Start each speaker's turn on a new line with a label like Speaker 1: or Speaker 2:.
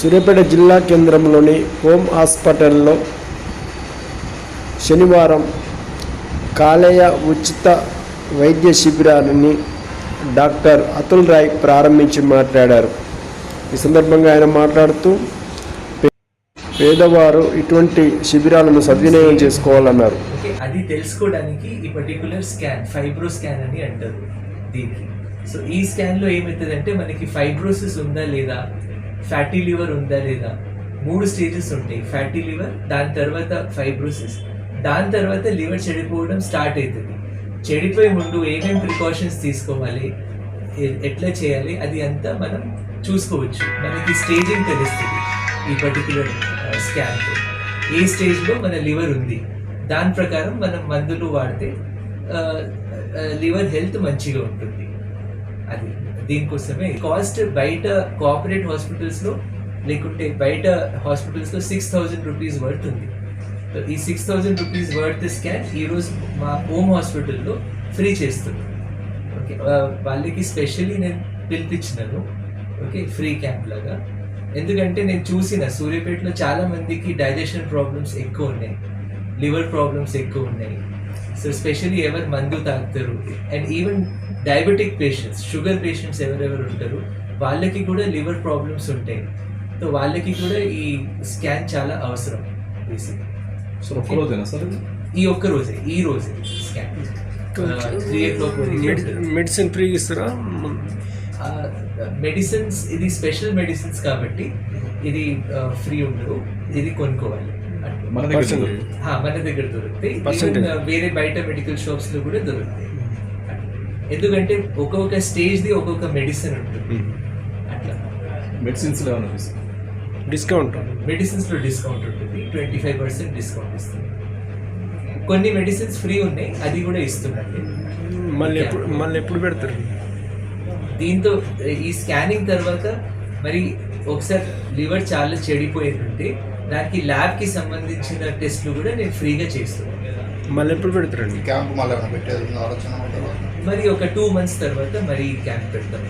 Speaker 1: సూర్యాపేట జిల్లా కేంద్రంలోని హోమ్ హాస్పిటల్లో శనివారం కాలేయ ఉచిత వైద్య శిబిరాన్ని డాక్టర్ అతుల్ రాయ్ ప్రారంభించి మాట్లాడారు. ఈ సందర్భంగా ఆయన మాట్లాడుతూ పేదవారు ఇటువంటి శిబిరాలను సద్వినియోగం చేసుకోవాలన్నారు.
Speaker 2: అది తెలుసుకోవడానికి ఈ పర్టికులర్ స్కాన్ ఫైబ్రో స్కాన్ అని అంటారు దీనికి. సో ఈ స్కాన్లో ఏమవుతుందంటే మనకి ఫైబ్రోసిస్ ఉందా లేదా ఫ్యాటీ లివర్ ఉందా లేదా? మూడు స్టేజెస్ ఉంటాయి. ఫ్యాటీ లివర్ దాని తర్వాత ఫైబ్రోసిస్ దాని తర్వాత లివర్ చెడిపోవడం స్టార్ట్ అవుతుంది. చెడిపోయే ముందు ఏమేమి ప్రికాషన్స్ తీసుకోవాలి? ఎట్లా చేయాలి? అది అంతా మనం చూసుకోవచ్చు. మనకి స్టేజింగ్ తెలుస్తుంది ఈ పర్టికులర్ స్కాన్తో ఏ స్టేజ్లో మన లివర్ ఉంది? దాని ప్రకారం మనం మందులు వాడితే లివర్ హెల్త్ మంచిగా ఉంటుంది. అది. దీనికోసమే కాస్ట్ బయట కోఆపరేట్ హాస్పిటల్స్లో లేకుంటే బయట హాస్పిటల్స్లో సిక్స్ థౌజండ్ రూపీస్ వర్త్ ఉంది. ఈ six thousand rupees worth scan ఈరోజు మా హోమ్ హాస్పిటల్లో ఫ్రీ చేస్తున్నాం. ఓకే వాళ్ళకి స్పెషల్లీ నేను పిలిపించినాను. ఓకే ఫ్రీ క్యాంప్ లాగా. ఎందుకంటే నేను చూసిన సూర్యాపేటలో చాలా మందికి డైజెషన్ ప్రాబ్లమ్స్ ఎక్కువ ఉన్నాయి. లివర్ ప్రాబ్లమ్స్ ఎక్కువ ఉన్నాయి. సో స్పెషల్లీ ఎవరు మందు తాగుతారు? And even diabetic patients sugar patients ఎవరెవరు ఉంటారు? వాళ్ళకి కూడా లివర్ ప్రాబ్లమ్స్ ఉంటాయి. సో వాళ్ళకి కూడా ఈ స్కాన్ చాలా అవసరం బేసిక్
Speaker 3: సార్ ఒక్క రోజేనా సార్?
Speaker 2: ఈ ఒక్క రోజే ఈ రోజే స్కాన్ త్రీ ఓ క్లాక్ వరకు
Speaker 1: మెడిసిన్ ఫ్రీ ఇస్తారా?
Speaker 2: మెడిసిన్స్ ఇది స్పెషల్ మెడిసిన్స్ కాబట్టి ఇది ఫ్రీ ఉండదు. ఇది కొనుక్కోవాలి.
Speaker 3: మన దగ్గర
Speaker 2: మన దగ్గర దొరుకుతాయి. వేరే బయట మెడికల్ షాప్స్లో కూడా దొరుకుతాయి. ఎందుకంటే ఒక్కొక్క స్టేజ్ ది ఒక్కొక్క మెడిసిన్ ఉంటుంది. అట్లా.
Speaker 3: మెడిసిన్స్ ఉంది?
Speaker 1: డిస్కౌంట్
Speaker 2: మెడిసిన్స్లో డిస్కౌంట్ ఉంటుంది. ట్వంటీ ఫైవ్ పర్సెంట్ డిస్కౌంట్ ఇస్తుంది. కొన్ని మెడిసిన్స్ ఫ్రీ ఉన్నాయి. అది కూడా ఇస్తుందండి
Speaker 1: మళ్ళీ ఎప్పుడు మళ్ళీ ఎప్పుడు పెడతారు?
Speaker 2: దీంతో ఈ స్కానింగ్ తర్వాత మరి ఒకసారి లివర్ చాలా చెడిపోయిందంటే దానికి ల్యాబ్కి సంబంధించిన టెస్ట్లు కూడా నేను ఫ్రీగా చేస్తున్నాను
Speaker 1: మళ్ళీ ఎప్పుడు పెడతారండి?
Speaker 4: క్యాంప్ మళ్ళీ పెట్టేది ఆలోచన?
Speaker 2: మరి ఒక టూ మంత్స్ తర్వాత మరి క్యాంప్ పెడతాం